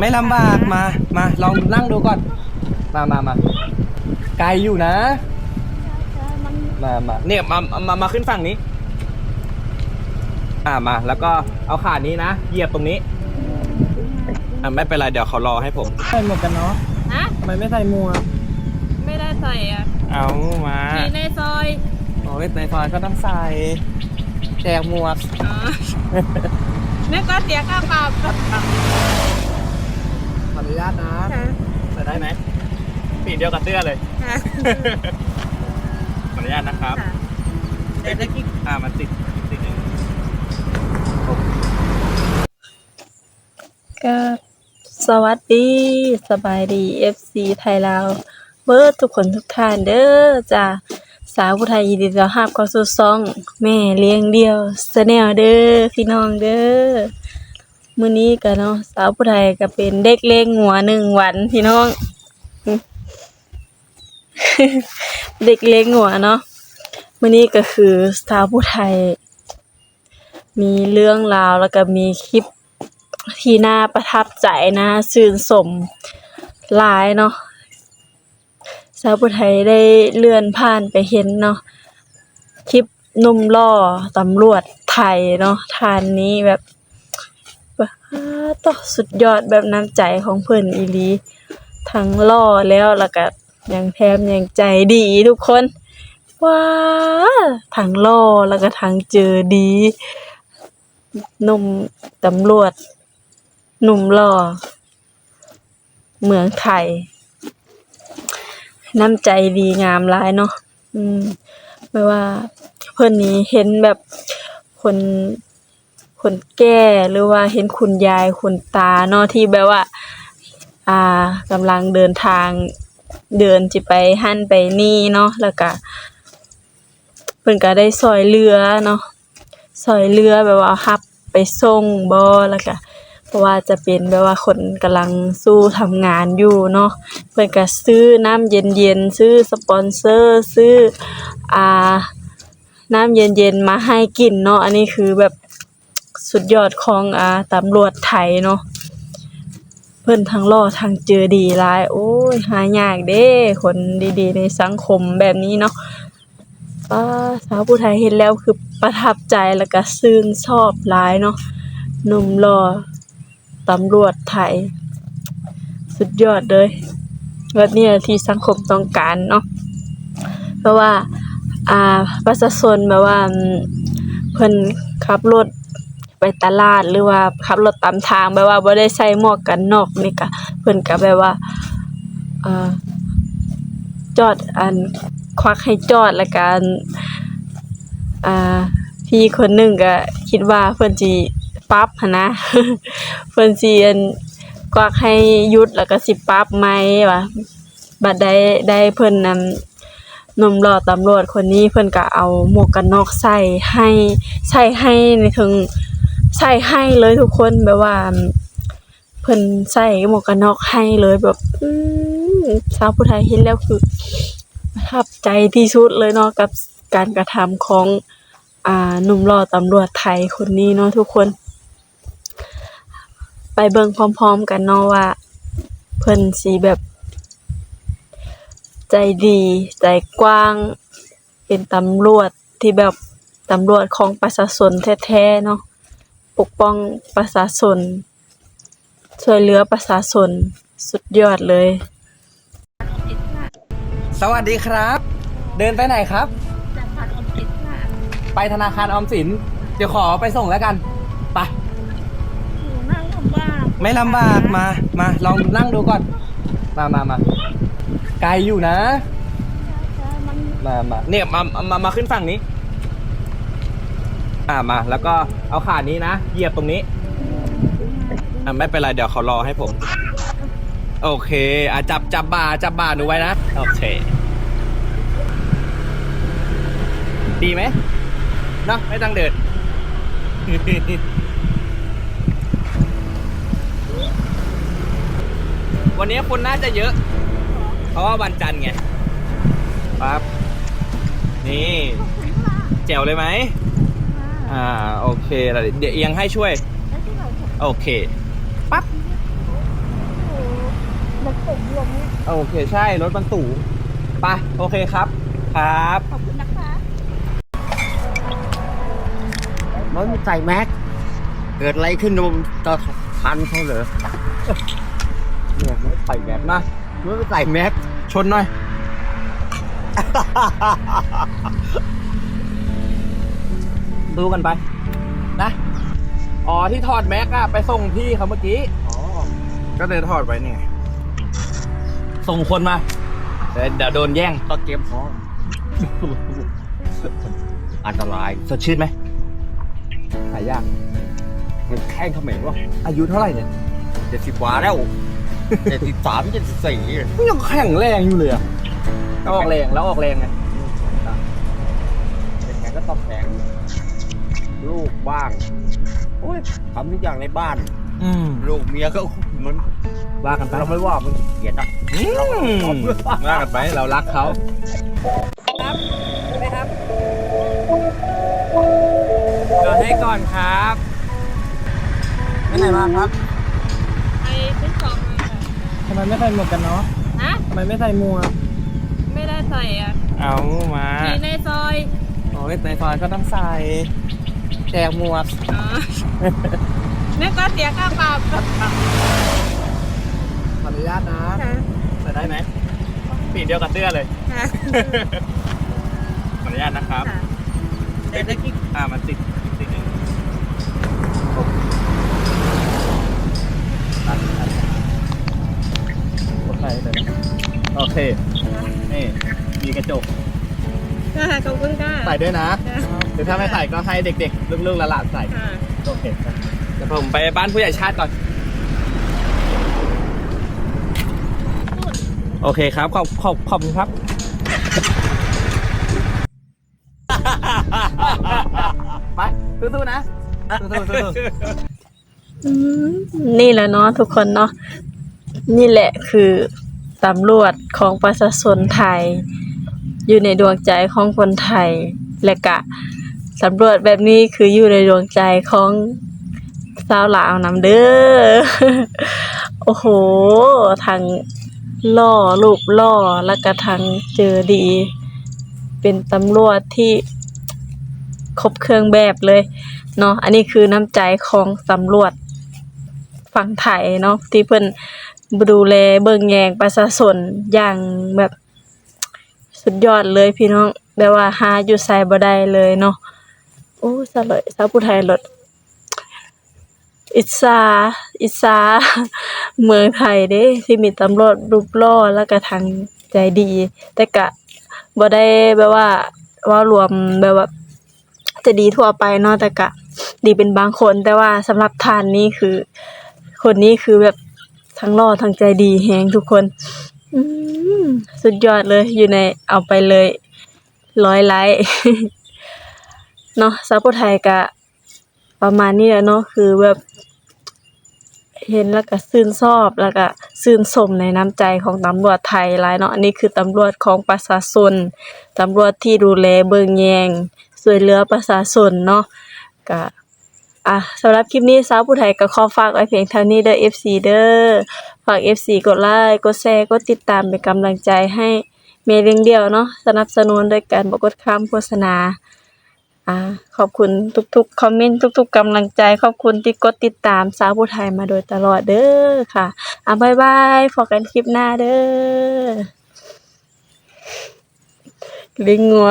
ไม่ลำบากมา มาลองนั่งดูก่อน มามามาไกลอยู่นะ มามาเนี่ยมามามาขึ้นฝั่งนี้ อ่ามา แล้วก็เอาขานี้นะเหยียบตรงนี้ อ่าไม่เป็นไรเดี๋ยวเขารอให้ผมใส่หมวกกันเนาะฮะทำไมไม่ใส่หมวกไม่ได้ใส่อะ เอามามีในซอยโอ้ยในซอยก็ต้องใส่แจกหมวกอ๋อนึกว่าเสียค่าปรับข ออนุญาตนะค่ะใส่ได้ไหมสีเดียวกับเสื้อเลย ค่ะขออนุญาตนะครับค่ะเดี๋ยวจะกินอ่ามันติดติดเองก็สวัสดีสบายดี FC ไทยลาวเบิร์ดทุกคนทุกท่านเด้อจ้าสาวผู้ไทยยินดีต้อนรับเข้าสู่ซ่อง แม่เลี้ยงเดียวสแนลเด้อพี่น้องเด้อ มื้อนี้ก็เนาะสาวผู้ไทยก็เป็นเด็กเลี้ยงหัวหนึ่งวันพี่น้อง เด็กเลี้ยงหัวเนาะมื้อนี้ก็คือสาวผู้ไทย มีเรื่องราวแล้วก็มีคลิปที่น่าประทับใจนะชื่นสมหลายเนาะสาวผู้ไทยได้เลื่อนผ่านไปเห็นเนาะคลิปนุ่มล่อตำรวจไทยเนาะทานนี้แบบ ต่อสุดยอดแบบน้ำใจของเพิ่อนอีลีทั้งล่อแล้วแล้วก็ยังแถมยังใจดีทุกคนว้าทั้งล่อแล้วก็ทั้งเจอดีหนุ่มตำรวจ หนุ่มหล่อเมืองไทย น้ำใจดีงามหลายเนาะอืมไม่ว่าเพื่อนนี้เห็นแบบคน คนแก่หรือว่าเห็นคุณยายคุณตาเนาะที่แบบว่า อ่ากำลังเดินทางเดินจิไปหั่นไปนี่เนาะแล้วก็เพิ่นก็ได้ซอยเรือเนาะซอยเรือแบบว่ารับไปส่งบ่แล้วก็เพราะว่าจะเป็นแบบว่าคนกำลังสู้ทำงานอยู่เนาะเพิ่นก็ซื้อน้ำเย็นๆซื้อสปอนเซอร์ซื้ออ่าน้ำเย็นๆมาให้กินเนาะอันนี้คือแบบ สุดยอดของอาตำรวจไทยเนาะเพิ่นทั้งล่อทั้งเจอดีหลาย โอ้ย หายากเด้ คนดีๆ ในสังคมแบบนี้เนาะป้าสาวผู้ไทยเห็นแล้วคือประทับใจแล้วก็ชื่นชอบหลายเนาะหนุ่มล่อตำรวจไทย สุดยอดเลยแบบนี้ที่สังคมต้องการเนาะเพราะว่า อ่าประชาชนแบบว่าเพิ่นขับรถ ไปตลาดหรือว่าขับรถตามทางแบบว่าบ่ได้ใส่หมวกกันน็อกนี่ก็เพิ่นก็แบบว่าอ่าจอดอันควักให้จอดแล้วกันอ่าพี่คนหนึ่งก็คิดว่าเพิ่นสิปรับหันนะ เพิ่นสิอันกวักให้หยุดแล้วก็สิปรับไหมว่าบัดได้ได้เพิ่นนำหนุ่มหล่อตำรวจคนนี้เพิ่นก็เอาหมวกกันน็อกใส่ให้ใส่ให้ในถึง ใส่ให้เลยทุกคนแบบว่าเพิ่นใส่หมวกกันน็อกให้เลยแบบอืมชาวผู้ไทยเห็นแล้วคือประทับใจที่สุดเลยเนาะกับการกระทำของอ่าหนุ่มหล่อตำรวจไทยคนนี้เนาะทุกคน ไปเบิ่งพร้อมๆกันเนาะว่า เพิ่นสิแบบ ใจดี ใจกว้าง เป็นตำรวจที่แบบตำรวจของประชาชนแท้ๆเนาะ ปกป้องประชาชน ช่วยเหลือประชาชน สุดยอดเลย สวัสดีครับ เดินไปไหนครับ ไปธนาคารออมสิน เดี๋ยวขอไปส่งแล้วกัน ไปหนูนั่งลำบากไม่ลำบากมา มา ลองนั่งดูก่อน มามามาไกลอยู่นะมันมามาเนี่ยมามามาขึ้นฝั่งนี้ อ่ามา แล้วก็เอาขานี้นะเหยียบตรงนี้ อ่าไม่เป็นไรเดี๋ยวเขารอให้ผม โอเคอะจับจับบ่าจับบ่าหนูไว้นะ โอเค ดีไหมเนาะไม่ต้องเดิน วันนี้คนน่าจะเยอะ เพราะว่าวันจันทร์ไงปั๊บนี่ แจ๋วเลยไหม อ่าโอเคแล้วเดี๋ยวเอียงให้ช่วยโอเค ปั๊บมันสูงลงเนี่ยโอเคใช่รถมันสูงไปโอเคครับ ครับ ขอบคุณนะคะ มันไม่ใส่แม็ก เกิดอะไรขึ้นมันจะทันเขาเหรอเนี่ยไม่ใส่แม็กมามันไม่ใส่แม็ก ชนหน่อย ดูกันไป นะ อ๋อที่ถอดแม็กอะไปส่งพี่เขาเมื่อกี้ อ๋อ ก็เลยถอดไว้นี่ไงส่งคนมาเดี๋ยวเดี๋ยวโดนแย่งต้องเตรียมพร้อมอันตรายสดชื่นไหมหายากมันแข้งเขมรวะอายุเท่าไหร่เนี่ยเจ็ดสิบกว่าแล้วเจ็ดสิบสามเจ็ดสิบสี่ยังแข็งแรงอยู่เลยอะแล้วออกแรงแล้วออกแรงไงเป็นไงก็ต้องแข็ง ลูกบ้างโอ้ยทำทุกอย่างในบ้าน อืมลูกเมียก็มันว่ากันไปเราไม่ว่ามันเกลียดอะอืมว่ากันไปเรารักเขาจอดให้ก่อนครับไปไหนมาครับไปซื้อของมาทำไมไม่ใส่หมวกกันเนาะฮะทำไมไม่ใส่หมวกไม่ได้ใส่อะเอามาขี่ในซอย โอ้ยในซอยก็ต้องใส่ แจกหมวกอ๋อนึกว่าเสียค่าปรับขออนุญาตนะค่ะใส่ได้ไหมสีเดียวกับเสื้อเลยค่ะขออนุญาตนะครับค่ะเด็กที่อ่ามันติดติดเองตัดตัดกดใส่เลยนะโอเค นี่ มีกระจกค่ะขอบคุณค่ะใส่ด้วยนะค่ะ หรือถ้าไม่ใส่ก็ให้เด็กๆ ลูกๆหลานๆใส่ค่ะโอเคครับเดี๋ยวผมไปบ้านผู้ใหญ่ชาติก่อน โอเคครับ ขอบขอบขอบคุณครับ ไปสู้ๆนะสู้ๆสู้ๆอืมนี่แหละเนาะทุกคนเนาะนี่แหละคือตำรวจของประชาชนไทย อยู่ในดวงใจของคนไทย และกะ ตำรวจแบบนี้คืออยู่ในดวงใจของสาวหลาวนำเด้อ โอ้โหทางล่อรูปล่อแล้วก็ทางเจอดี เป็นตำรวจที่ครบเครื่องแบบเลยเนาะอันนี้คือน้ำใจของตำรวจฝั่งไทยเนาะที่เพิ่นดูแลเบิ่งแยงประชาชนอย่างแบบสุดยอดเลยพี่น้องแบบว่าหาอยู่ไสบ่ได้เลยเนาะ โอ้สะเลยสาวผู้ไทยรถอิสาอิสาเมืองไทยเด้ ที่มีตำรวจรูปล่อแล้วก็ทางใจดี แต่ก็บ่ได้แบบว่าว่ารวมแบบว่า จะดีทั่วไปเนาะแต่ก็ดีเป็นบางคน แต่ว่าสำหรับท่านนี่คือ คนนี้คือแบบทั้งล่อทั้งใจดีแฮงทุกคนอืสุดยอดเลยอยู่ในเอาไปเลยร้อยไลค์ เนาะซับผู้ไทยก็ประมาณนี้แหละเนาะคือแบบ เห็นแล้วก็ชื่นชอบแล้วก็ชื่นชมในน้ำใจของตำรวจไทยหลายเนาะอันนี้คือตำรวจของประชาชนตำรวจที่ดูแลเบิ่งแยงช่วยเหลือประชาชนเนาะก็อะสำหรับคลิปนี้สาวผู้ไทยก็ขอฝากไว้เพียงเท่านี้เด้อ FC เด้อฝาก FC กดไลค์กดแชร์กดติดตามเป็นกำลังใจให้เมย์เลี้ยงเดียวเนาะสนับสนุนโดยการบ่กดข้ามโฆษณา อ่าขอบคุณทุกๆคอมเมนต์ทุกๆกำลังใจ ขอบคุณที่กดติดตามสาวผู้ไทยมาโดยตลอดเด้อค่ะอะบ๊ายบายพบกันคลิปหน้าเด้อลิงงัว